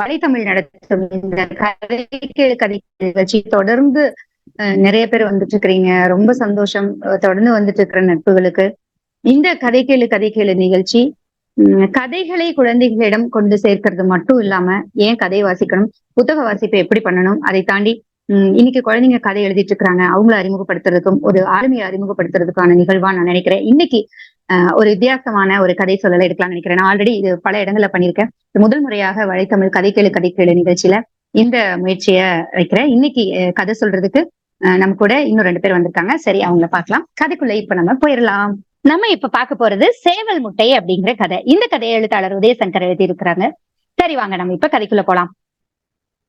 வலைத்தமிழ் நடத்தும் இந்த கதை கேளு கதை நிகழ்ச்சி தொடர்ந்து நிறைய பேர் வந்துட்டு இருக்கிறீங்க ரொம்ப சந்தோஷம். தொடர்ந்து வந்துட்டு இருக்கிற நட்புகளுக்கு. இந்த கதை கேளு கதை கேளு நிகழ்ச்சி உம், கதைகளை குழந்தைகளிடம் கொண்டு சேர்க்கிறது மட்டும் இல்லாம ஏன் கதை வாசிக்கணும்? புத்தக வாசிப்பை எப்படி பண்ணணும்? அதை தாண்டி இன்னைக்கு குழந்தைங்க கதை எழுதிட்டு இருக்கிறாங்க. அவங்கள அறிமுகப்படுத்துறதுக்கும் ஒரு ஆளுமையை அறிமுகப்படுத்துறதுக்கான நிகழ்வா நான் நினைக்கிறேன். இன்னைக்கு ஒரு வித்தியாசமான ஒரு கதை சொல்லல எடுக்கலாம்னு நினைக்கிறேன். நான் ஆல்ரெடி இது பல இடங்கள்ல பண்ணியிருக்கேன். முதல் முறையாக வலைத்தமிழ் கதை கேளு கதை கேளு நிகழ்ச்சியில இந்த முயற்சியை வைக்கிறேன். இன்னைக்கு கதை சொல்றதுக்கு நம்ம கூட இன்னும் ரெண்டு பேர் வந்திருக்காங்க. சரி அவங்கள பாக்கலாம் கதைக்குள்ள இப்ப நம்ம போயிடலாம். நம்ம இப்ப பார்க்க போறது சேவல் முட்டை அப்படிங்கிற கதை. இந்த கதையை எழுத்தாளர் உதயசங்கர் எழுதி இருக்கிறாங்க சரி வாங்க நம்ம இப்ப கதைக்குள்ள போலாம்.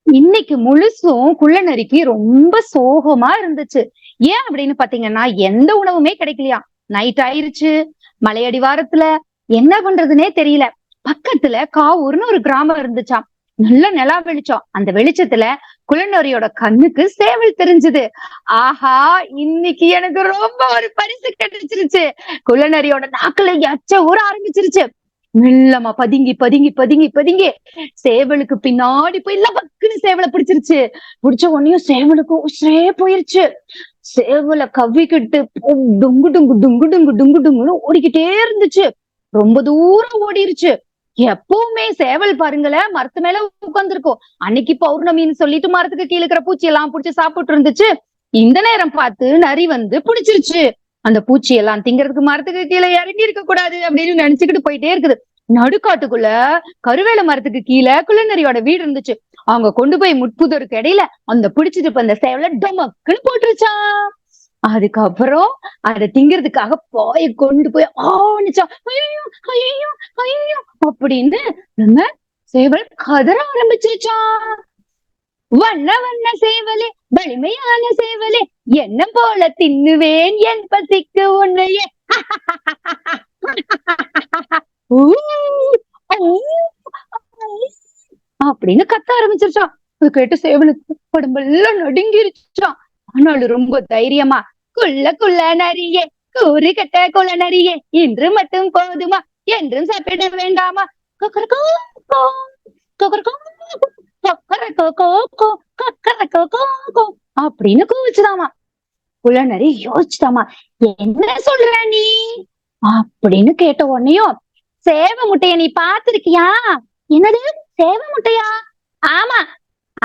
இன்னைக்கு முழுசும் குள்ளநரிக்கு ரொம்ப சோகமா இருந்துச்சு. ஏன் அப்படின்னு பாத்தீங்கன்னா எந்த உணவுமே கிடைக்கலையா? நைட் ஆயிருச்சு மலையடிவாரத்துல என்ன பண்றதுன்னே தெரியல. பக்கத்துல காவூர்னு ஒரு கிராமம் இருந்துச்சாம். நல்ல நிலா வெளிச்சம். அந்த வெளிச்சத்துல குள்ளநரியோட கண்ணுக்கு சேவல் தெரிஞ்சது. ஆஹா இன்னைக்கு எனக்கு ரொம்ப ஒரு பரிசு கிடைச்சிருச்சு. குள்ளநரியோட நாக்குல எச்ச ஊற ஆரம்பிச்சிருச்சு. மெல்லமா பதுங்கி பதுங்கி பதுங்கி பதுங்கி. சேவலுக்கு பின்னாடி போய் லபக்குன்னு சேவலை பிடிச்சிருச்சு. பிடிச்ச உடனேயும் சேவலுக்கு உசுரே போயிருச்சு. சேவலை கவ்விக்கிட்டு டுங்கு டுங்கு டுங்கு டுங்கு டுங்கு டுங்குன்னு ஓடிக்கிட்டே இருந்துச்சு. ரொம்ப தூரம் ஓடிருச்சு. எப்பவுமே சேவல் பாருங்களேன் மரத்து மேல உட்கார்ந்துருக்கும். அன்னைக்கு பௌர்ணமின்னு சொல்லிட்டு மரத்துக்கு கீழே இருக்கிற பூச்சி எல்லாம் புடிச்சு சாப்பிட்டு இருந்துச்சு. இந்த நேரம் பார்த்து நரி வந்து புடிச்சிருச்சு. அந்த பூச்சி எல்லாம் திங்கிறதுக்கு மரத்துக்கு கீழே இறங்கி இருக்க கூடாது அப்படின்னு நினைச்சுக்கிட்டு போயிட்டே இருக்குது. நடுக்காட்டுக்குள்ள கருவேல மரத்துக்கு கீழே குள்ளநரியோட வீடு இருந்துச்சு. அவங்க கொண்டு போய் முட்புதருக்கு இடையில அந்த பிடிச்சிட்டு அந்த சேவல டொமக்குன்னு போட்டுருச்சான் அதுக்கப்புறம் அதை திங்கிறதுக்காக பாய கொண்டு போய் ஆணிச்சான் ஐயோ ஐயோ ஐயோ அப்படின்னு நம்ம சேவல் கதற ஆரம்பிச்சிருச்சான் வண்ண வண்ண சேவலே வலிமையான சேவலே என்ன போல தின்னுவேன் என் பசிக்கு உன்னையே அப்படின்னு கத்த ஆரம்பிச்சிருச்சான் அது கேட்டு சேவலுக்கு உடம்பெல்லாம் நடுங்கிருச்சான் ஆனாலும் ரொம்ப தைரியமா குள்ள குள்ள நரியே கூறு கட்ட குள்ள நரியே இன்று மட்டும் போதுமா என்றும் சாப்பிட வேண்டாமா கோ, கோ, அப்படின்னு கூவிச்சுதாமா குள்ளநரி யோசிச்சுதாமா என்ன சொல்ற நீ? அப்படின்னு கேட்ட உடனேயும் சேவை முட்டைய நீ பாத்திருக்கியா என்னது? சேவை முட்டையா? ஆமா.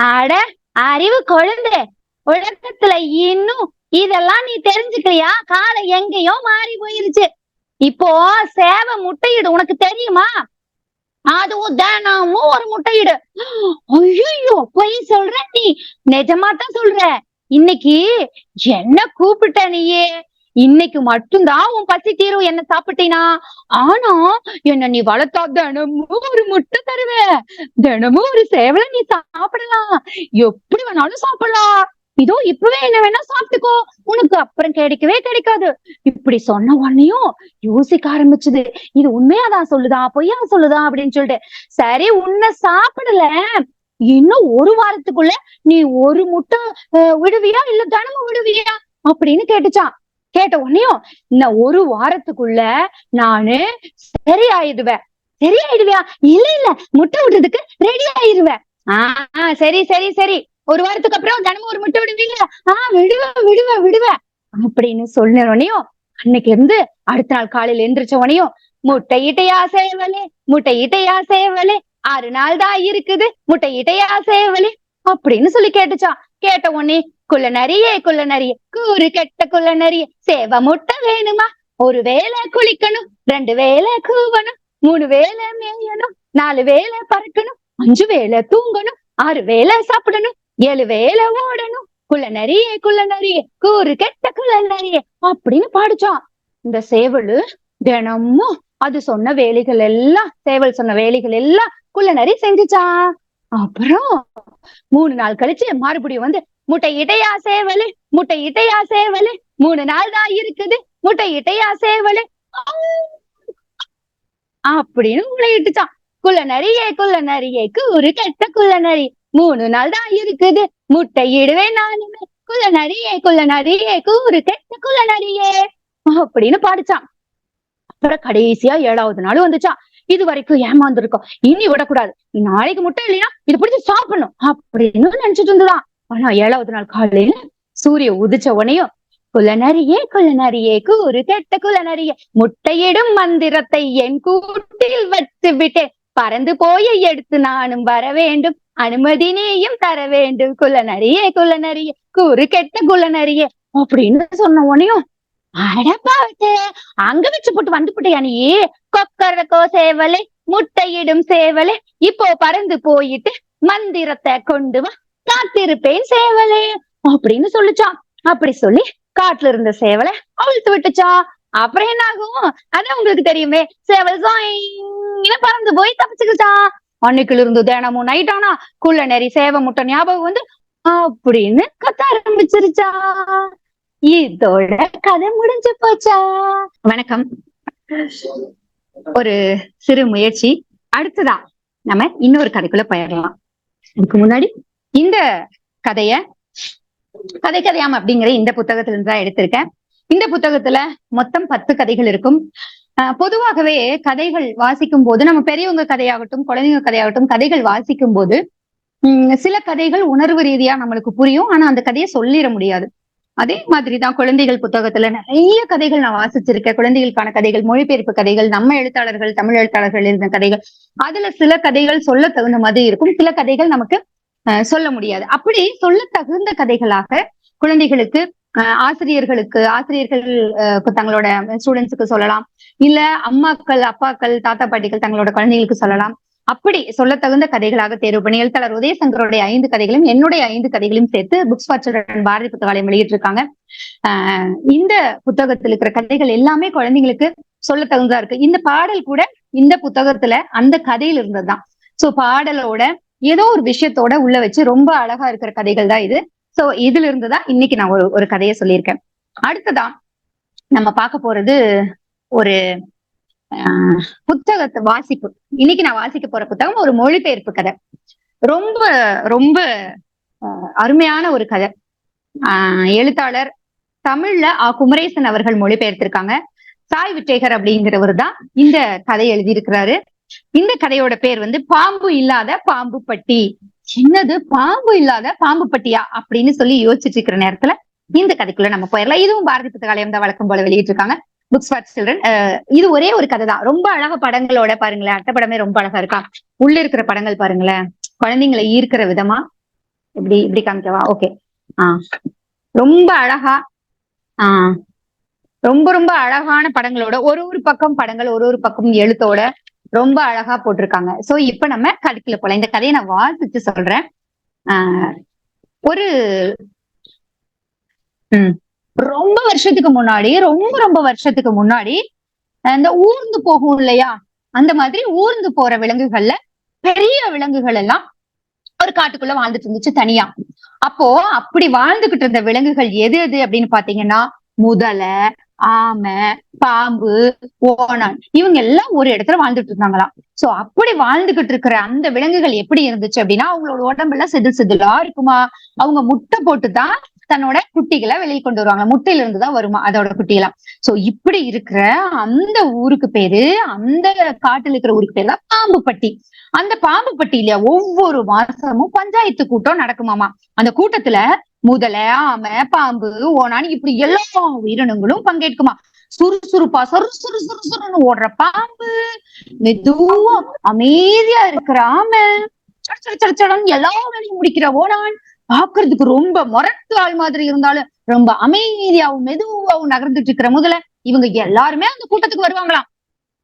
அட அறிவு குழந்தை. உலகத்துல இன்னும் இதெல்லாம் நீ தெரிஞ்சுக்கிறியா? காலம் எங்கேயோ மாறி போயிருச்சு. இப்போ சேவை முட்டையிடு உனக்கு தெரியுமா? அதுவும் தினமும் ஒரு முட்டையிடு. ஐயோ பொய் சொல்ற நீ. நிஜமா தான் சொல்ற. இன்னைக்கு என்ன கூப்பிட்ட நீயே? இன்னைக்கு மட்டும்தான் உன் பசி தீரும் என்ன சாப்பிட்டீனா? ஆனா என்ன நீ வளர்த்தா தினமும் ஒரு முட்டை தருவ. தினமும் ஒரு சேவலை நீ சாப்பிடலாம். எப்படி வேணாலும் சாப்பிடலாம். இதோ இப்பவே என்ன வேணா சாப்பிட்டுக்கோ. உனக்கு அப்புறம் கிடைக்கவே கிடைக்காது. இப்படி சொன்ன உடனேயும் யோசிக்க ஆரம்பிச்சது. இது உண்மையாதான் சொல்லுதா? பொய்யா சொல்லுதா? அப்படின்னு சொல்லிட்டு. சரி உன்னை சாப்பிடல. இன்னும் ஒரு வாரத்துக்குள்ள நீ ஒரு முட்டை விடுவியா இல்ல தினமும் விடுவியா அப்படின்னு கேட்டுச்சான். கேட்ட உடனேயும் இன்னும் ஒரு வாரத்துக்குள்ள நானு சரி ஆயிடுவேன் சரி ஆயிடுவியா? இல்ல இல்ல முட்டை விடுறதுக்கு ரெடி ஆயிடுவேன் ஆஹ் சரி சரி சரி. ஒரு வாரத்துக்கு அப்புறம் தினமும் ஒரு முட்டை விடுவீங்க. ஆஹ் விடுவேன் விடுவேன் விடுவேன் அப்படின்னு சொன்ன உடனேயும் அன்னைக்கு இருந்து அடுத்த நாள் காலையில எந்திரிச்ச உடனேயும் முட்டை இட்டையா சேவலே முட்டை இட்டையா சேவலே ஆறு நாள் தான் இருக்குது. முட்டை இட்டையா சேவலி அப்படின்னு சொல்லி கேட்டுச்சான் கேட்ட உடனே குள்ள நரியே குள்ள நிறைய கூறு கெட்ட குள்ள நரியே சேவ முட்டை வேணுமா? ஒரு வேளை குளிக்கணும் ரெண்டு வேளை கூவணும் மூணு வேளை மேயணும் நாலு வேளை பறக்கணும் அஞ்சு வேளை தூங்கணும் ஆறு வேளை சாப்பிடணும் ஏழு வேலை ஓடணும். குள்ள நரியே குள்ள நரியே கூறு கெட்ட குள்ள நரியே அப்படின்னு பாடிச்சான் இந்த சேவலு தினமும் அது சொன்ன வேலைகள் எல்லாம் சேவல் சொன்ன வேலைகள் எல்லாம் குள்ள நரி செஞ்சுச்சான் அப்புறம் மூணு நாள் கழிச்சு மறுபடியும் வந்து முட்டை இட்டையா சேவலு? முட்டை இட்டையா சேவலு? மூணு நாள் தான் இருக்குது. முட்டை இட்டையா சேவலு? அப்படின்னு முளையிட்டுச்சான் குள்ள நரியே குள்ள நரியேக்கு ஒரு கெட்ட குள்ள நரி மூணு நாள் தான் இருக்குது. முட்டை இடுவேன் நானுமே குள்ள நரியே குள்ள நரியேக்கு ஒரு கெட்ட குள்ள நரியே அப்படின்னு பாடிச்சான். அப்புறம் கடைசியா ஏழாவது நாள் வந்துச்சான் இது வரைக்கும் ஏமாந்துருக்கோம். இனி விடக்கூடாது. நாளைக்கு முட்டை இல்லைன்னா இதை பிடிச்சி சாப்பிடணும். அப்படின்னு நினைச்சிட்டு இருந்துதான். ஆனா ஏழாவது நாள் காலையில சூரிய உதிச்ச உடனேயும் குலநரியே குலநரியே கூறு கெட்ட குலநரியே முட்டையிடும் மந்திரத்தை என் கூட்டில் வச்சு விட்டேன். பறந்து போய் எடுத்து நானும் வர வேண்டும். அனுமதி நீயும் தர வேண்டும். குலநரியே குலநரியே கூறு கெட்ட குலநரியே அப்படின்னு சொன்ன உடனேயும் அடப்பாவத்தே அங்க வச்சு போட்டு வந்து போட்டியா நீ? கொக்கரக்கோ சேவலே முட்டையிடும் சேவலே இப்போ பறந்து போயிட்டு மந்திரத்தை கொண்டு வா காத்திருப்பேன் சேவலே அப்படின்னு சொல்லுச்சான் அப்படி சொல்லி காட்டுல இருந்த சேவலை அவிழ்த்து விட்டுச்சா. அப்புறம் என்ன ஆகும் அதான் உங்களுக்கு தெரியுமே சேவல் பறந்து போய் தப்பிச்சுக்கிச்சா. அன்னைக்குல இருந்து தினமும் நைட் ஆனா குள்ள நெறி சேவை முட்டை ஞாபகம் வந்து அப்படின்னு கத்த ஆரம்பிச்சிருச்சா. இதோட கதை முடிஞ்சு போச்சா? வணக்கம். ஒரு சிறு முயற்சி. அடுத்ததா நம்ம இன்னொரு கதைக்குள்ள போயிடலாம். அதுக்கு முன்னாடி இந்த கதைய கதை கதையாம் அப்படிங்கிற இந்த புத்தகத்துல இருந்து தான் எடுத்திருக்கேன். இந்த புத்தகத்துல மொத்தம் பத்து கதைகள் இருக்கும். ஆஹ் பொதுவாகவே கதைகள் வாசிக்கும் போது நம்ம பெரியவங்க கதையாகட்டும் குழந்தைங்க கதையாகட்டும் கதைகள் வாசிக்கும் போது உம் சில கதைகள் உணர்வு ரீதியா நம்மளுக்கு புரியும். ஆனா அந்த கதையை சொல்லிட முடியாது. அதே மாதிரிதான் குழந்தைகள் புத்தகத்துல நிறைய கதைகள் நான் வாசிச்சிருக்கேன். குழந்தைகளுக்கான கதைகள் மொழிபெயர்ப்பு கதைகள் நம்ம எழுத்தாளர்கள் தமிழ் எழுத்தாளர்கள் எழுதின கதைகள். அதுல சில கதைகள் சொல்ல தகுந்த மாதிரி இருக்கும். சில கதைகள் நமக்கு அஹ், சொல்ல முடியாது. அப்படி சொல்ல தகுந்த கதைகளாக குழந்தைகளுக்கு ஆசிரியர்களுக்கு ஆசிரியர்கள் தங்களோட ஸ்டூடெண்ட்ஸுக்கு சொல்லலாம். இல்ல அம்மாக்கள் அப்பாக்கள் தாத்தா பாட்டிகள் தங்களோட குழந்தைகளுக்கு சொல்லலாம். அப்படி சொல்ல தகுந்த கதைகளாக தேர்வு பண்ணி எழுத்தாளர் உதயசங்கருடைய ஐந்து கதைகளும் என்னுடைய ஐந்து கதைகளையும் சேர்த்து books for children Bharathi Puthakalayam வெளியிட்டிருக்காங்க. ஆஹ் இந்த புத்தகத்தில் இருக்கிற கதைகள் எல்லாமே குழந்தைங்களுக்கு சொல்ல தகுந்ததா இருக்கு. இந்த பாடல் கூட இந்த புத்தகத்துல அந்த கதையில இருந்ததுதான். சோ பாடலோட ஏதோ ஒரு விஷயத்தோட உள்ள வச்சு ரொம்ப அழகா இருக்கிற கதைகள் தான் இது. சோ இதுல இருந்துதான் இன்னைக்கு நான் ஒரு ஒரு கதையை சொல்லியிருக்கேன். அடுத்ததா நம்ம பார்க்க போறது ஒரு புத்தகத்தை வாசிப்பு. இன்னைக்கு நான் வாசிக்க போற புத்தகம் ஒரு மொழிபெயர்ப்பு கதை. ரொம்ப ரொம்ப ஆஹ் அருமையான ஒரு கதை. ஆஹ் எழுத்தாளர் தமிழ்ல ஆ. குமரேசன் அவர்கள் மொழிபெயர்த்திருக்காங்க. சாய் விட்டேகர் அப்படிங்கிறவர் தான் இந்த கதை எழுதியிருக்கிறாரு. இந்த கதையோட பேர் வந்து பாம்பு இல்லாத பாம்பு பட்டி என்னது? பாம்பு இல்லாத பாம்பு பட்டியா அப்படின்னு சொல்லி யோசிச்சுட்டு இருக்கிற நேரத்துல இந்த கதைக்குள்ள நம்ம போயிடலாம். இதுவும் பாரதி புத்தகாலயம் தான் வழக்கம் போல வெளியிட்டிருக்காங்க. புக்ஸ் ஃபார் சில்ட்ரன் இது ஒரே ஒரு கதை தான் ரொம்ப அழகா படங்களோட பாருங்களேன். அட்டை படமே ரொம்ப அழகா இருக்கா? உள்ள இருக்கிற படங்கள் பாருங்களேன். குழந்தைங்களை ஈர்க்கிற விதமா? இப்படி இப்படி காமிக்கவா? ஓகே ஆஹ் ரொம்ப அழகா ஆஹ் ரொம்ப ரொம்ப அழகான படங்களோட ஒரு ஒரு பக்கம் படங்கள் ஒரு ஒரு பக்கம் எழுத்தோட ரொம்ப அழகா போட்டிருக்காங்க. சோ இப்ப நம்ம கதைக்குள்ள போலாம். இந்த கதையை நான் வாசிச்சு சொல்றேன். ஆஹ் ஒரு உம் ரொம்ப வருஷத்துக்கு முன்னாடி ரொம்ப ரொம்ப வருஷத்துக்கு முன்னாடி அந்த ஊர்ந்து போகும் இல்லையா? அந்த மாதிரி ஊர்ந்து போற விலங்குகள்ல பெரிய விலங்குகள் எல்லாம் ஒரு காட்டுக்குள்ள வாழ்ந்துட்டு இருந்துச்சு தனியா. அப்போ அப்படி வாழ்ந்துகிட்டு இருந்த விலங்குகள் எது எது அப்படின்னு பாத்தீங்கன்னா முதலை ஆமை பாம்பு ஓனான் இவங்க எல்லாம் ஒரு இடத்துல வாழ்ந்துட்டு இருந்தாங்களாம் சோ அப்படி வாழ்ந்துகிட்டு இருக்கிற அந்த விலங்குகள் எப்படி இருந்துச்சு அப்படின்னா அவங்களோட உடம்புல செதில் செதிலா இருக்குமா? அவங்க முட்டை போட்டுதான் தன்னோட குட்டிகளை வெளியே கொண்டு வருவாங்க. முட்டையில இருந்து தான் வருமா அதோட குட்டியெல்லாம். சோ இப்படி இருக்கிற அந்த ஊருக்கு பேரு அந்த காட்டுல இருக்கிற ஊருக்கு பேரு தான் பாம்புப்பட்டி. அந்த பாம்புப்பட்டியில ஒவ்வொரு மாசமும் பஞ்சாயத்து கூட்டம் நடக்குமாமா. அந்த கூட்டத்துல முதலை ஆமை பாம்பு ஓனான் இப்படி எல்லா உயிரினங்களும் பங்கேற்குமா. சுறுசுறுப்பா சொரு சுறு சுறு சுறுன்னு ஓடுற பாம்பு. மெதுவா அமைதியா இருக்கிற ஆமை. சட எல்லா வேலையும் முடிக்கிற ஓனான் பாக்குறதுக்கு ரொம்ப முரட்டு ஆள் மாதிரி இருந்தாலும் ரொம்ப அமைதியாவும் மெதுவாவும் நகர்ந்துட்டு இருக்கிற முதல்ல இவங்க எல்லாருமே அந்த கூட்டத்துக்கு வருவாங்களாம்.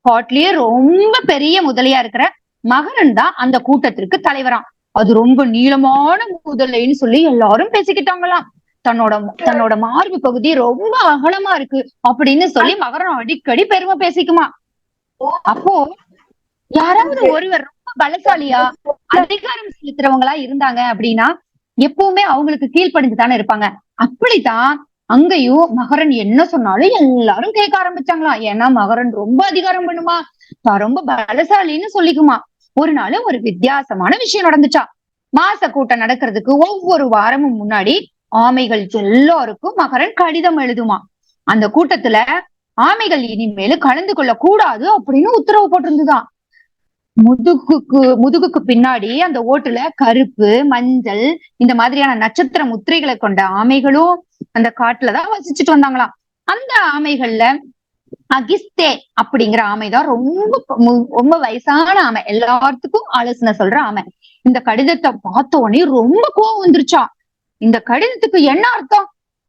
காட்லயே ரொம்ப பெரிய முதலையா இருக்கிற மகரன் தான் அந்த கூட்டத்திற்கு தலைவராம். அது ரொம்ப நீளமான முதலைன்னு சொல்லி எல்லாரும் பேசிக்கிட்டாங்களாம். தன்னோட தன்னோட மார்பு பகுதி ரொம்ப அகலமா இருக்கு அப்படின்னு சொல்லி மகரம் அடிக்கடி பெருமை பேசிக்குமா. அப்போ யாராவது ஒருவர் ரொம்ப பலசாலியா அதிகாரம் செலுத்துறவங்களா இருந்தாங்க அப்படின்னா எப்பவுமே அவங்களுக்கு கீழ்ப்படிஞ்சு தானே இருப்பாங்க. அப்படித்தான் அங்கேயும் மகரன் என்ன சொன்னாலும் எல்லாரும் கேட்க ஆரம்பிச்சாங்களாம். ஏன்னா மகரன் ரொம்ப அதிகாரம் பண்ணுமா? ரொம்ப பலசாலின்னு சொல்லிக்குமா? ஒரு நாள் ஒரு வித்தியாசமான விஷயம் நடந்துச்சா? மாச கூட்டம் நடக்கிறதுக்கு ஒவ்வொரு வாரமும் முன்னாடி ஆமைகள் எல்லாருக்கும் மகரன் கடிதம் எழுதுமா? அந்த கூட்டத்துல ஆமைகள் இனிமேலு கலந்து கொள்ள கூடாது அப்படின்னு உத்தரவு போட்டிருந்துதான். முதுகுக்கு முதுகுக்கு பின்னாடி அந்த ஓட்டுல கருப்பு மஞ்சள் இந்த மாதிரியான நட்சத்திர முத்திரைகளை கொண்ட ஆமைகளும் அந்த காட்டுலதான் வசிச்சுட்டு வந்தாங்களாம். அந்த ஆமைகள்ல அகிஸ்தே அப்படிங்கிற ஆமைதான் ரொம்ப ரொம்ப வயசான ஆமை. எல்லாத்துக்கும் ஆலோசனை சொல்ற ஆமை. இந்த கடிதத்தை பார்த்த உடனே ரொம்ப கோவம் வந்துருச்சாம் இந்த கடிதத்துக்கு என்ன அர்த்தம்?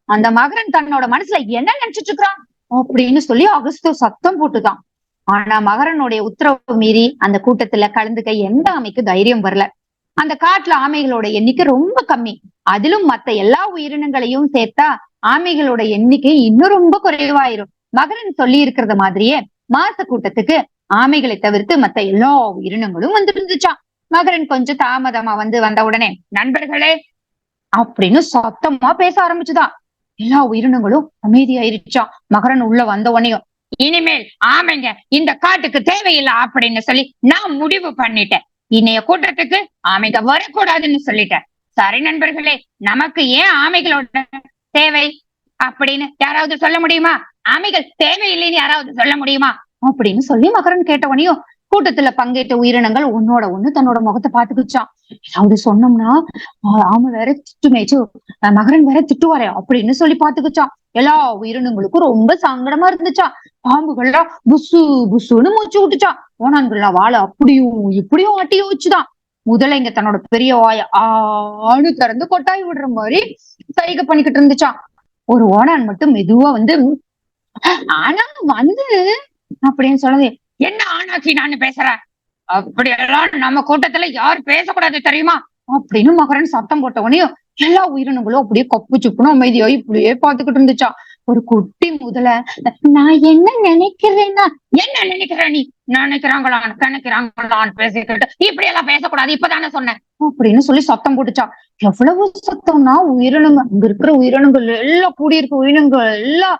அந்த மகரன் தன்னோட மனசுல என்ன நினைச்சிட்டு இருக்கிறான்? அப்படின்னு சொல்லி அகஸ்தோ சத்தம் போட்டுதான். ஆனா மகரனுடைய உத்தரவு மீறி அந்த கூட்டத்துல கலந்துக்க எந்த ஆமைக்கு தைரியம் வரல. அந்த காட்டுல ஆமைகளோட எண்ணிக்கை ரொம்ப கம்மி. அதிலும் மத்த எல்லா உயிரினங்களையும் சேர்த்தா ஆமைகளோட எண்ணிக்கை இன்னும் ரொம்ப குறைவாயிரும். மகரன் சொல்லி இருக்கிறத மாதிரியே மாச கூட்டத்துக்கு ஆமைகளை தவிர்த்து மத்த எல்லா உயிரினங்களும் வந்து இருந்துச்சாம் மகரன் கொஞ்சம் தாமதமா வந்து வந்த உடனே நண்பர்களே அப்படின்னு சத்தமா பேச ஆரம்பிச்சுதான். எல்லா உயிரினங்களும் அமைதியாயிருச்சாம். மகரன் உள்ள வந்த உடனேயும் இனிமேல் ஆமைங்க இந்த காட்டுக்கு தேவையில்லை அப்படின்னு சொல்லி நான் முடிவு பண்ணிட்டேன். இனைய கூட்டத்துக்கு ஆமைங்க வரக்கூடாதுன்னு சொல்லிட்டேன். சரி நண்பர்களே நமக்கு ஏன் ஆமைகளோட தேவை அப்படின்னு யாராவது சொல்ல முடியுமா? ஆமைகள் தேவையில்லைன்னு யாராவது சொல்ல முடியுமா? அப்படின்னு சொல்லி மகரன் கேட்டவனையும் கூட்டத்துல பங்கேற்ற உயிரினங்கள் உன்னோட ஒண்ணு தன்னோட முகத்தை பாத்துக்குச்சான் ஏதாவது சொன்னோம்னா ஆமை வேற திட்டுமேச்சு மகரன் வேற திட்டுவாரே அப்படின்னு சொல்லி பாத்துக்குச்சான் எல்லா உயிரினங்களுக்கும் ரொம்ப சங்கடமா இருந்துச்சாம். பாம்புகள்லாம் புசு புசுன்னு மூச்சு விட்டுச்சான் ஓனான்கள்லாம் வாழை அப்படியும் இப்படியும் ஆட்டி வச்சுதான். முதலைங்க தன்னோட பெரிய வாய ஆணு திறந்து கொட்டாய் விடுற மாதிரி சைகை பண்ணிக்கிட்டு இருந்துச்சான் ஒரு ஓனான் மட்டும் மெதுவா வந்து ஆனா வந்து அப்படின்னு சொன்னது. என்ன ஆனாக்கி நான் பேசுறேன் அப்படியெல்லாம் நம்ம கூட்டத்துல யார் பேசக்கூடாது தெரியுமா? அப்படின்னு மகரன் சத்தம் போட்ட உடனே எல்லா உயிரினங்களும் அப்படியே கப்பு சுப்புன்னு அமைதியா இப்படியே பாத்துக்கிட்டு இருந்துச்சான் ஒரு குட்டி முதல நான் என்ன நினைக்கிறேன்னா என்ன நினைக்கிற நீ? நினைக்கிறாங்களான்னு நினைக்கிறாங்களான்னு பேசிக்கிட்டு. இப்படி எல்லாம் பேசக்கூடாது இப்பதானே சொன்னேன். அப்படின்னு சொல்லி சத்தம் போட்டுச்சா. எவ்வளவு சத்தம்னா உயிரினங்க அங்க இருக்கிற உயிரினங்கள் எல்லாம் கூடியிருக்க உயிரினங்கள் எல்லாம்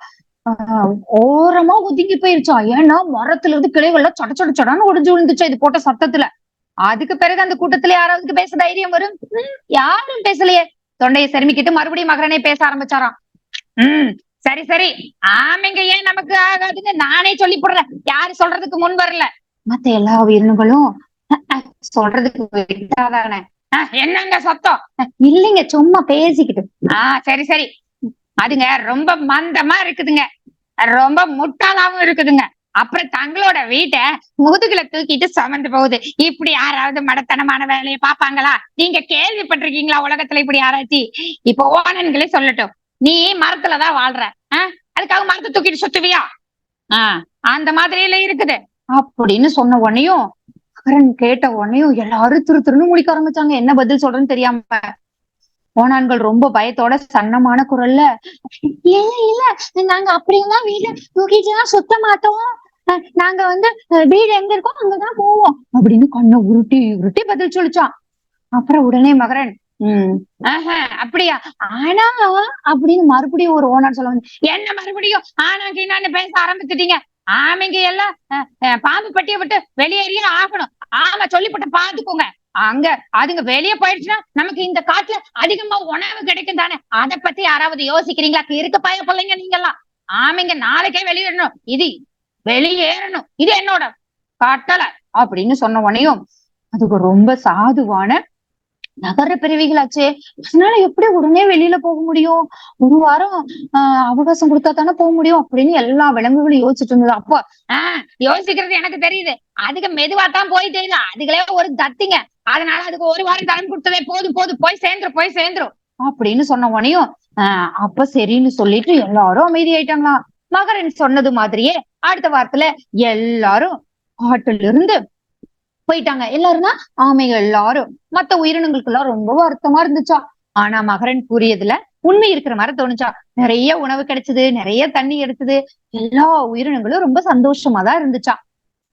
ஆஹ் ஓரமா ஒதுங்கி போயிருச்சா. ஏன்னா மரத்துல இருந்து கிளைகள்லாம் சட சட சடான்னு ஒடிஞ்சு விழுந்துச்சா இது போட்ட சத்தத்துல. அதுக்கு பிறகு அந்த கூட்டத்துல யாராவது பேச தைரியம் வரும்? யாரும் பேசலையே. தொண்டையை செருமிக்கிட்டு மறுபடியும் மகரனே பேச ஆரம்பிச்சாராம். உம் சரி சரி. ஆமைங்க ஏன் நமக்கு ஆகாதுன்னு நானே சொல்லி போடுறேன். யாரு சொல்றதுக்கு முன் வரல? மத்த எல்லா உயிரினங்களும் சொல்றதுக்கு விட்டாதானே? என்னங்க சத்தம்? இல்லைங்க சும்மா பேசிக்கிட்டு. ஆஹ் சரி சரி. அதுங்க ரொம்ப மந்தமா இருக்குதுங்க. ரொம்ப முட்டாளாவும் இருக்குதுங்க. அப்புறம் தங்களோட வீட்டை முதுகுல தூக்கிட்டு சமந்து போகுது. இப்படி யாராவது மடத்தனமான வேலையை பாப்பாங்களா நீங்க கேள்விப்பட்டிருக்கீங்களா உலகத்துல இப்படி யாராச்சு? இப்ப ஓனன்களே சொல்லட்டும். நீ மரத்துலதான் வாழ்ற. ஆஹ் அதுக்காக மரத்தை தூக்கிட்டு சுத்துவியா? ஆஹ் அந்த மாதிரியில இருக்குது. அப்படின்னு சொன்ன உடனேயும் அகரன் கேட்ட உடனேயும் எல்லாரும் திரு திருன்னு முடிக்க ஆரம்பிச்சாங்க. என்ன பதில் சொல்றேன்னு தெரியாம. ஓனான்கள் ரொம்ப பயத்தோட சன்னமான குரல்ல இல்ல இல்ல நாங்க அப்படியெல்லாம் வீடு தூக்கிட்டுலாம் சுத்த மாட்டோம். நாங்க வந்து வீடு எங்க இருக்கோ அங்கதான் போவோம். அப்படின்னு கண்ணை உருட்டி உருட்டி பதில் சொல்லிச்சான். அப்புறம் உடனே மகரன் அப்படியா? ஆனா அப்படின்னு மறுபடியும் ஒரு ஓனர் சொல்ல என்ன மறுபடியும்? ஆனா கீனான்னு பேச ஆரம்பிச்சுட்டீங்க. ஆமைங்க எல்லாம் அஹ், பாம்பு பட்டிய விட்டு வெளியேறியே ஆகணும். ஆமா சொல்லிப்பட்ட பாத்துக்கோங்க. அங்க அதுங்க வெளியே போயிடுச்சுன்னா நமக்கு இந்த காட்டுல அதிகமா உணவு கிடைக்கும் தானே? அதை பத்தி யாராவது யோசிக்கிறீங்களா? இருக்க பய பிள்ளைங்க நீங்க எல்லாம் ஆமைங்க நாளைக்கே வெளியேறணும் இது வெளியேறணும் இது என்னோட கட்டளை. அப்படின்னு சொன்ன உடனேயும் அதுக்கு ரொம்ப சாதுவான நகர பிறவிகளாச்சே. அதனால எப்படி உடனே வெளியில போக முடியும்? ஒரு வாரம் ஆஹ் அவகாசம் கொடுத்தா தானே போக முடியும்? அப்படின்னு எல்லா விலங்குகளும் யோசிச்சுட்டு இருந்தது. அப்போ ஆஹ் யோசிக்கிறது எனக்கு தெரியுது. அதுக்கு மெதுவா தான் போயிட்டே இல்லை. அதுகளே ஒரு தத்திங்க. அதனால அதுக்கு ஒரு வாரம் டைம் கொடுத்ததே போதும் போதும். போய் சேர்ந்துரும் போய் சேர்ந்துரும். அப்படின்னு சொன்ன உடனேயும் ஆஹ் அப்ப சரின்னு சொல்லிட்டு எல்லாரும் அமைதியாயிட்டாங்களாம். மகரன் சொன்னது மாதிரியே அடுத்த வாரத்துல எல்லாரும் காட்டுல இருந்து போயிட்டாங்க. எல்லாரும்னா ஆமைகள் எல்லாரும். மத்த உயிரினங்களுக்கு எல்லாம் ரொம்ப வருத்தமா இருந்துச்சா? ஆனா மகரன் கூறியதுல உண்மை இருக்கிற மாதிரி தோணுச்சா? நிறைய உணவு கிடைச்சது நிறைய தண்ணி எடுத்தது. எல்லா உயிரினங்களும் ரொம்ப சந்தோஷமா தான் இருந்துச்சா?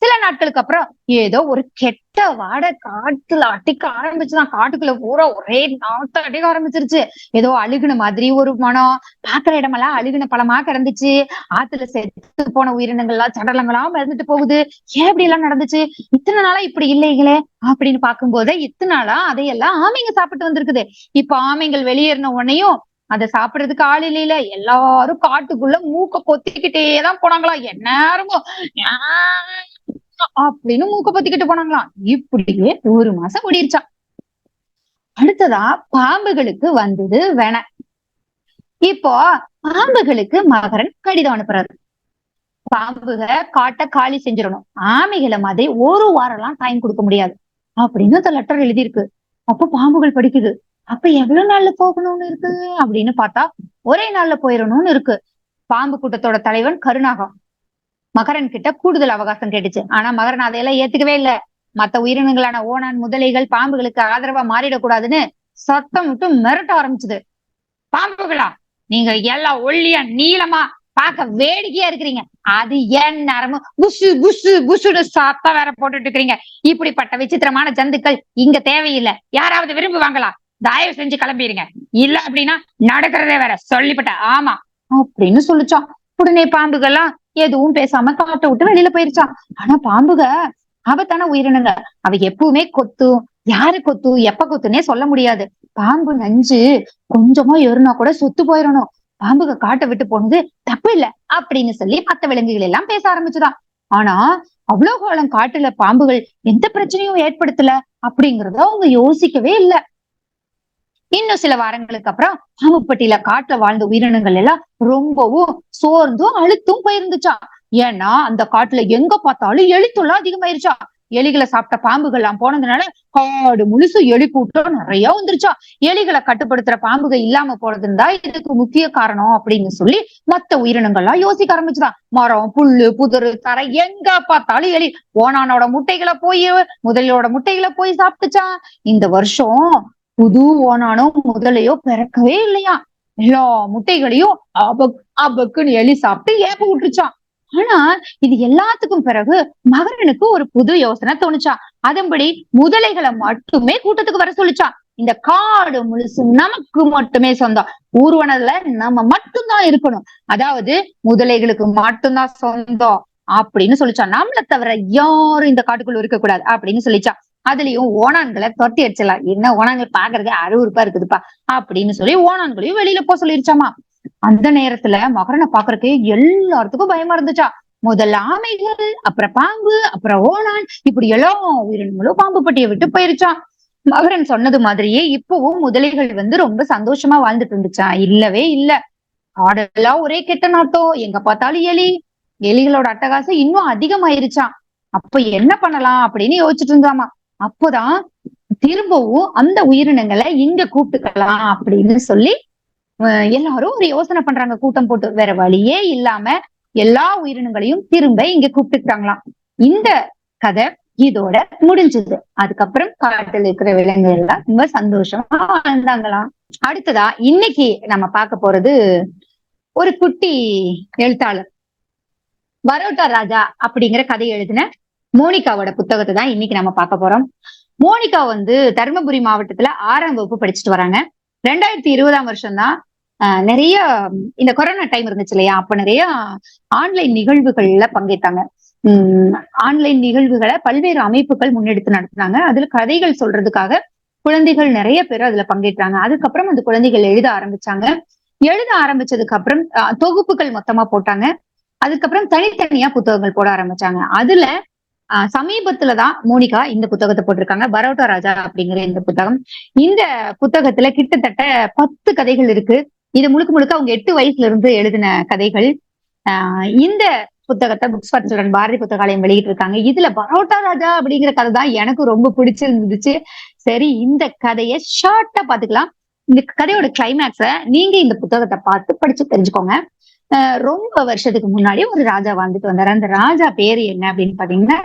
சில நாட்களுக்கு அப்புறம் ஏதோ ஒரு கெட்ட வாடை காட்டுல அட்டிக்க ஆரம்பிச்சுதான் காட்டுக்குள்ள பூரா ஒரே நாத்த அடிக்க ஆரம்பிச்சிருச்சு. ஏதோ அழுகுன மாதிரி ஒரு மனம் பாக்குற இடமெல்லாம் அழுகுன பழமா கிடந்துச்சு. ஆத்துல செத்து போன உயிரினங்கள்லாம் சடலங்களா மிதந்துட்டு போகுது. ஏன் இப்படி எல்லாம் நடந்துச்சு? இத்தனை நாளா இப்படி இல்லைங்களே? அப்படின்னு பார்க்கும்போது இத்தனை நாளா அதையெல்லாம் ஆமைங்க சாப்பிட்டு வந்திருக்குது. இப்ப ஆமைங்கள் வெளியேறின உடனேயும் அதை சாப்பிடுறதுக்கு ஆள் இல்லையில. எல்லாரும் காட்டுக்குள்ள மூக்க பொத்திக்கிட்டே தான் போனாங்களா? எந்நேரமும் அப்படின்னு மூக்க பத்திக்கிட்டு போனாங்களாம் இப்படியே ஒரு மாசம் ஓடிருச்சான் அடுத்ததா பாம்புகளுக்கு வந்தது வேண இப்போ பாம்புகளுக்கு மகரன் கடிதம் அனுப்புறாரு. பாம்புக காட்ட காலி செஞ்சிடணும். ஆமைகளை மாதிரி ஒரு வாரம் எல்லாம் டைம் கொடுக்க முடியாது. அப்படின்னு அந்த லெட்டர் எழுதியிருக்கு. அப்போ பாம்புகள் படிக்குது. அப்ப எவ்வளவு நாள்ல போகணும்னு இருக்கு? அப்படின்னு பார்த்தா ஒரே நாள்ல போயிடணும்னு இருக்கு. பாம்பு கூட்டத்தோட தலைவன் கருணாகம். மகரன் கிட்ட கூடுதல் அவகாசம் கேட்டுச்சு. ஆனா மகரன் அதையெல்லாம் ஏத்துக்கவே இல்ல. மத்த உயிரினங்களான ஓனான் முதலைகள் பாம்புகளுக்கு ஆதரவா மாறிடக்கூடாதுன்னு சத்தம் விட்டு மிரட்ட ஆரம்பிச்சுது. பாம்புகளா நீங்க எல்லாம் ஒல்லியா நீளமா பார்க்க வேடிக்கையா இருக்கிறீங்க. அது ஏன் நேரமும் குசு புஷு புஷுன்னு சத்தம் வேற போட்டுட்டு இருக்கிறீங்க. இப்படிப்பட்ட விசித்திரமான ஜந்துக்கள் இங்க தேவையில்லை. யாராவது விரும்புவாங்களா? தயவு செஞ்சு கிளம்பிடுங்க இல்ல அப்படின்னா நடக்கிறதே வேற. சொல்லிப்பட்ட ஆமா அப்படின்னு சொல்லிச்சோம் உடனே பாம்புகள்லாம் எதுவும் பேசாம காட்டை விட்டு வெளியில போயிருச்சான் ஆனா பாம்புக ஆபத்தான உயிரினங்க. அவ எப்பவுமே கொத்தும் யாரு கொத்து? எப்ப கொத்துனே சொல்ல முடியாது. பாம்பு நஞ்சு கொஞ்சமா ஏறுனா கூட சொத்து போயிடணும் பாம்புக காட்டை விட்டு போனது தப்பு இல்ல அப்படின்னு சொல்லி மத்த விலங்குகள் எல்லாம் பேச ஆரம்பிச்சுதான் ஆனா அவ்வளவு காலம் காட்டுல பாம்புகள் எந்த பிரச்சனையும் ஏற்படுத்தல அப்படிங்கறத அவங்க யோசிக்கவே இல்ல. இன்னும் சில வாரங்களுக்கு அப்புறம் பாம்புப்பட்டியில காட்டுல வாழ்ந்த உயிரினங்கள் எல்லாம் ரொம்பவும் சோர்ந்தும் அழுத்தும் போயிருந்துச்சா? ஏன்னா அந்த காட்டுல எங்க பார்த்தாலும் எழுத்துலாம் அதிகமாயிருச்சா? எலிகளை சாப்பிட்ட பாம்புகள் எல்லாம் போனதுனால காடு முழுசு எலி கூட்டம் நிறைய வந்துருச்சா? எலிகளை கட்டுப்படுத்துற பாம்புகள் இல்லாம போனதுன்னா இதுக்கு முக்கிய காரணம் அப்படின்னு சொல்லி மத்த உயிரினங்கள்லாம் யோசிக்க ஆரம்பிச்சுதான். மரம் புல்லு புதரு தரை எங்க பார்த்தாலும் எலி. ஓனானோட முட்டைகளை போய் முதலியோட முட்டைகளை போய் சாப்பிட்டுச்சா இந்த வருஷம் புது ஓனானோ முதலையோ பிறக்கவே இல்லையா? எல்லா முட்டைகளையும் அபக் அபக்குன்னு எலி சாப்பிட்டு ஏப்ப விட்டுருச்சான். ஆனா இது எல்லாத்துக்கும் பிறகு மகரனுக்கு ஒரு புது யோசனை தோணுச்சா? அதன்படி முதலைகளை மட்டுமே கூட்டத்துக்கு வர சொல்லிச்சான். இந்த காடு முழுசு நமக்கு மட்டுமே சொந்தம். ஊர்வனத்துல நம்ம மட்டும்தான் இருக்கணும். அதாவது முதலைகளுக்கு மட்டும்தான் சொந்தம் அப்படின்னு சொல்லிச்சான். நம்மளை தவிர யாரும் இந்த காட்டுக்குள்ள இருக்க கூடாது அப்படின்னு சொல்லிச்சான். அதுலயும் ஓணான்களை தொட்டி அடிச்சலாம் என்ன ஓணான்கள் பாக்குறதே அறுவறுப்பா இருக்குதுப்பா அப்படின்னு சொல்லி ஓணான்களையும் வெளியில போக சொல்லிருச்சாமா. அந்த நேரத்துல மகரனை பாக்குறதுக்கு எல்லாத்துக்கும் பயமா இருந்துச்சா. முதல்ல ஆமைகள் அப்புறம் பாம்பு அப்புறம் ஓணான் இப்படி எல்லா உயிரினங்களும் பாம்பு பட்டியை விட்டு போயிருச்சான் மகரன் சொன்னது மாதிரியே இப்பவும் முதலைகள் வந்து ரொம்ப சந்தோஷமா வாழ்ந்துட்டு இருந்துச்சா. இல்லவே இல்ல. ஆடெல்லாம் ஒரே கெட்ட நாட்டம் எங்க பார்த்தாலும் எலி. எலிகளோட அட்டகாசம் இன்னும் அதிகமாயிருச்சான் அப்ப என்ன பண்ணலாம் அப்படின்னு யோசிச்சுட்டு இருந்தாமா. அப்போதான் திரும்பவும் அந்த உயிரினங்களை இங்க கூப்பிட்டுக்கலாம் அப்படின்னு சொல்லி எல்லாரும் ஒரு யோசனை பண்றாங்க. கூட்டம் போட்டு வேற வழியே இல்லாம எல்லா உயிரினங்களையும் திரும்ப இங்க கூப்பிட்டுக்கிறாங்களாம். இந்த கதை இதோட முடிஞ்சது. அதுக்கப்புறம் காட்டில் இருக்கிற விலங்குகள் எல்லாம் ரொம்ப சந்தோஷமா வாழ்ந்தாங்களாம். அடுத்ததா இன்னைக்கு நம்ம பார்க்க போறது ஒரு குட்டி எழுத்தாளர். பரோட்டா ராஜா அப்படிங்கிற கதை எழுதின மோனிகாவோட புத்தகத்தை தான் இன்னைக்கு நம்ம பார்க்க போறோம். மோனிகா வந்து தருமபுரி மாவட்டத்துல ஆறாம் வகுப்பு படிச்சுட்டு வராங்க. ரெண்டாயிரத்தி இருபதாம் வருஷம் தான் நிறைய இந்த கொரோனா டைம் இருந்துச்சு இல்லையா? அப்ப நிறைய ஆன்லைன் நிகழ்வுகள்ல பங்கேற்றாங்க உம் ஆன்லைன் நிகழ்வுகளை பல்வேறு அமைப்புகள் முன்னெடுத்து நடத்துனாங்க. அதுல கதைகள் சொல்றதுக்காக குழந்தைகள் நிறைய பேர் அதுல பங்கேற்றாங்க. அதுக்கப்புறம் அந்த குழந்தைகள் எழுத ஆரம்பிச்சாங்க. எழுத ஆரம்பிச்சதுக்கு அப்புறம் அஹ், தொகுப்புகள் மொத்தமா போட்டாங்க. அதுக்கப்புறம் தனித்தனியா புத்தகங்கள் போட ஆரம்பிச்சாங்க. அதுல சமீபத்துலதான் மோனிகா இந்த புத்தகத்தை போட்டிருக்காங்க. பரோட்டா ராஜா அப்படிங்கிற இந்த புத்தகம். இந்த புத்தகத்துல கிட்டத்தட்ட பத்து கதைகள் இருக்கு. இது முழுக்க முழுக்க அவங்க எட்டு வயசுல இருந்து எழுதின கதைகள். ஆஹ் இந்த புத்தகத்தை books for children Bharathi Puthakalayam வெளியிட்டு இருக்காங்க இதுல பரோட்டா ராஜா அப்படிங்கிற கதை தான் எனக்கு ரொம்ப பிடிச்சிருந்துச்சு. சரி இந்த கதையை ஷார்ட்டா பாத்துக்கலாம் இந்த கதையோட கிளைமேக்ஸ நீங்க இந்த புத்தகத்தை பார்த்து படிச்சு தெரிஞ்சுக்கோங்க. ஆஹ் ரொம்ப வருஷத்துக்கு முன்னாடி ஒரு ராஜா வாழ்ந்துட்டு வந்தாரு. அந்த ராஜா பேரு என்ன அப்படின்னு பாத்தீங்கன்னா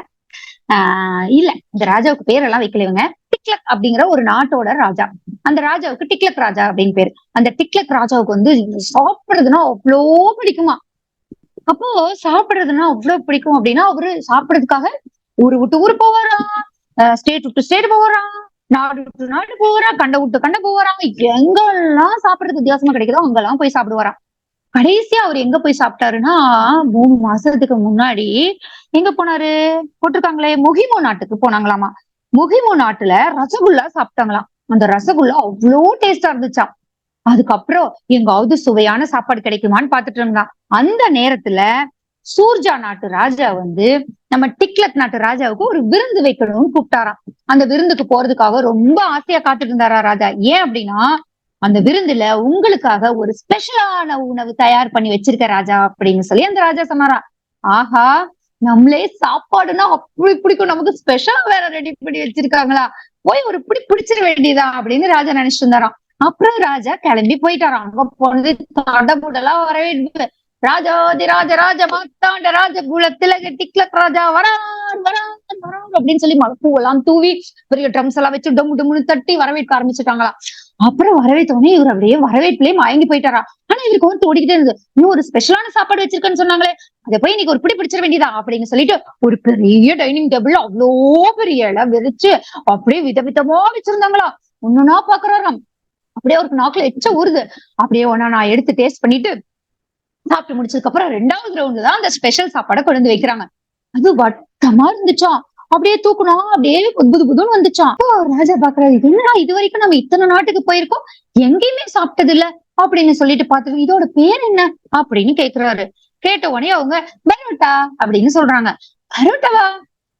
ஆஹ் இல்ல. இந்த ராஜாவுக்கு பேரெல்லாம் வைக்கல இவங்க. டிக்லக் அப்படிங்கிற ஒரு நாட்டோட ராஜா. அந்த ராஜாவுக்கு டிக்லக் ராஜா அப்படின்னு பேரு. அந்த டிக்லக் ராஜாவுக்கு வந்து சாப்பிடுறதுன்னா அவ்வளோ பிடிக்குமா? அப்போ சாப்பிடுறதுன்னா அவ்வளவு பிடிக்கும் அப்படின்னா அவரு சாப்பிடுறதுக்காக ஊரு விட்டு ஊர் போவாராம் ஸ்டேட் விட்டு ஸ்டேட் போவாராம் நாடு விட்டு நாடு போவாரா? கண்ட விட்டு கண்ட போவாராம் எங்கெல்லாம் சாப்பிடுறது வித்தியாசமா கிடைக்குதோ அங்கெல்லாம் போய் சாப்பிடுவாராம் கடைசியா அவர் எங்க போய் சாப்பிட்டாருன்னா மூணு மாசத்துக்கு முன்னாடி எங்க போனாரு? போட்டிருக்காங்களே முகிமோ நாட்டுக்கு போனாங்களாமா. முகிமோ நாட்டுல ரசகுல்லா சாப்பிட்டாங்களாம். அந்த ரசகுல்லா அவ்வளோ டேஸ்டா இருந்துச்சாம் அதுக்கப்புறம் எங்காவது சுவையான சாப்பாடு கிடைக்குமான்னு பாத்துட்டு இருந்தான். அந்த நேரத்துல சூர்ஜா நாட்டு ராஜா வந்து நம்ம டிக்லக் நாட்டு ராஜாவுக்கு ஒரு விருந்து வைக்கணும்னு கூப்பிட்டாராம். அந்த விருந்துக்கு போறதுக்காக ரொம்ப ஆசையா காத்துட்டு இருந்தாரா ராஜா. ஏன் அப்படின்னா அந்த விருந்துல உங்களுக்காக ஒரு ஸ்பெஷலான உணவு தயார் பண்ணி வச்சிருக்க ராஜா அப்படின்னு சொல்லி அந்த ராஜா சொன்னாரா? ஆஹா நம்மளே சாப்பாடுன்னா அப்படி பிடிக்கும். நமக்கு ஸ்பெஷலா வேற ரெடி பண்ணி வச்சிருக்காங்களா? போய் ஒரு பிடி பிடிச்சிட வேண்டியதா அப்படின்னு ராஜா நினைச்சிட்டு இருந்தாராம். அப்புறம் ராஜா கிளம்பி போயிட்டாராம். அங்க போனது தடபுடலா வரவேற்பு ராஜாதி ராஜ ராஜ மாத்தாண்ட ராஜ குலத்துல டிக்லக் ராஜா வரான் வரான் வரான் அப்படின்னு சொல்லி மலப்பூவெல்லாம் தூவி பெரிய ட்ரம்ஸ் எல்லாம் வச்சு டொம்மு டொம்முன்னு தட்டி வரவேற்க ஆரம்பிச்சுட்டாங்களா அப்புறம் வரவேற்றோடனே இவர் அப்படியே வரவேற்பிலே மயங்கி போயிட்டாரா? ஆனா இவருக்கு வந்து ஓடிக்கிட்டே இருந்தது. இன்னும் ஒரு ஸ்பெஷலான சாப்பாடு வச்சிருக்கேன்னு சொன்னாங்களே அதை போய் இன்னைக்கு ஒரு பிடி பிடிச்சிட வேண்டியதா அப்படின்னு சொல்லிட்டு ஒரு பெரிய டைனிங் டேபிள் அவ்வளோ பெரிய இடம் விரிச்சு அப்படியே விதவிதமா வச்சிருந்தாங்களா. ஒண்ணுனா பாக்குறாராம். அப்படியே ஒரு நாக்குல எச்ச ஊறுது. அப்படியே ஒன்னா நான் எடுத்து டேஸ்ட் பண்ணிட்டு சாப்பிட்டு முடிச்சதுக்கு அப்புறம் ரெண்டாவது ரவுண்ட்ல தான் அந்த ஸ்பெஷல் சாப்பாடை கொண்டு வந்து வைக்கிறாங்க. அது வட்டமா இருந்துச்சாம் அப்படியே தூக்கணும் அப்படியே புது புதுன்னு வந்துச்சான் ராஜா பாக்குறாரு என்னடா இது வரைக்கும் நம்ம இத்தனை நாட்டுக்கு போயிருக்கோம்? எங்கேயுமே சாப்பிட்டது இல்ல அப்படின்னு சொல்லிட்டு பார்த்துட்டு இதோட பேர் என்ன? அப்படின்னு கேக்குறாரு. கேட்ட உடனே அவங்க பரோட்டா அப்படின்னு சொல்றாங்க. பரோட்டாவா?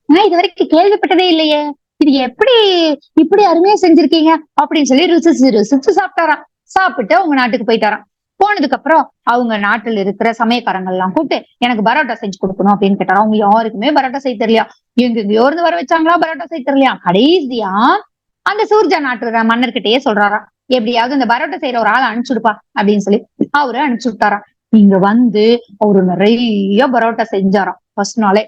நான் இது வரைக்கும் கேள்விப்பட்டதே இல்லையே. இது எப்படி இப்படி அருமையா செஞ்சிருக்கீங்க? அப்படின்னு சொல்லி ருசிச்சு ருசிச்சு சாப்பிட்டாராம். சாப்பிட்டு அவங்க நாட்டுக்கு போயிட்டாராம். போனதுக்கு அப்புறம் அவங்க நாட்டுல இருக்கிற சமயக்காரங்க எல்லாம் கூப்பிட்டு எனக்கு பரோட்டா செஞ்சு கொடுக்கணும் அப்படின்னு கேட்டாரா அவங்க யாருக்குமே பரோட்டா செய்ய தெரியலையா எங்க எங்கேயோ இருந்து வர வச்சாங்களா பரோட்டா செய்ய தெரியலையா? கடைசியா அந்த சூர்ஜா நாட்டு மன்னர்கிட்டயே சொல்றாரா எப்படியாவது இந்த பரோட்டா செய்யற ஒரு ஆளை அனுப்பிச்சுடுப்பா அப்படின்னு சொல்லி அவரு அனுப்பிச்சு விட்டாராம். இங்க வந்து அவரு நிறைய பரோட்டா செஞ்சாராம். ஃபர்ஸ்ட் நாளே.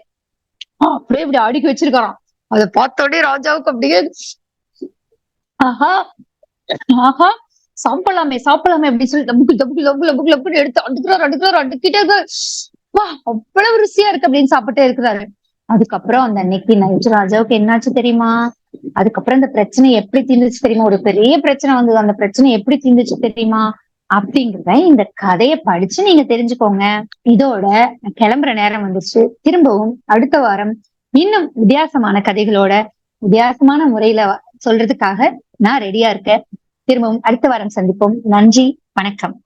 அப்படியே இப்படி அடுக்கி வச்சிருக்காராம். அதை பார்த்தோடனே ராஜாவுக்கு அப்படியே ஆஹா ஆஹா சாப்பிடலாமே சாப்பிடலாமே அப்படின்னு சொல்லி லபுக்கு லபுக்கு லபுக்கு லபுக்கு லபுக்கு எடுத்து அடுக்கிறாரு அடுக்கிறாரு அடுக்கிட்டே வா அவ்வளவு ருசியா இருக்கு அப்படின்னு சாப்பிட்டே இருக்கிறாரு. அதுக்கப்புறம் அந்த அன்னைக்கு நைட்டு ராஜாவுக்கு என்னாச்சு தெரியுமா? அதுக்கப்புறம் இந்த பிரச்சனை எப்படி தீர்ந்துச்சு தெரியுமா? ஒரு பெரிய பிரச்சனை வந்தது. அந்த பிரச்சனை எப்படி தீர்ந்துச்சு தெரியுமா? அப்படிங்கிறத இந்த கதையை படிச்சு நீங்க தெரிஞ்சுக்கோங்க. இதோட கிளம்புற நேரம் வந்துச்சு. திரும்பவும் அடுத்த வாரம் இன்னும் வித்தியாசமான கதைகளோட வித்தியாசமான முறையில சொல்றதுக்காக நான் ரெடியா இருக்கேன். திரும்பவும் அடுத்த வாரம் சந்திப்போம். நன்றி வணக்கம்.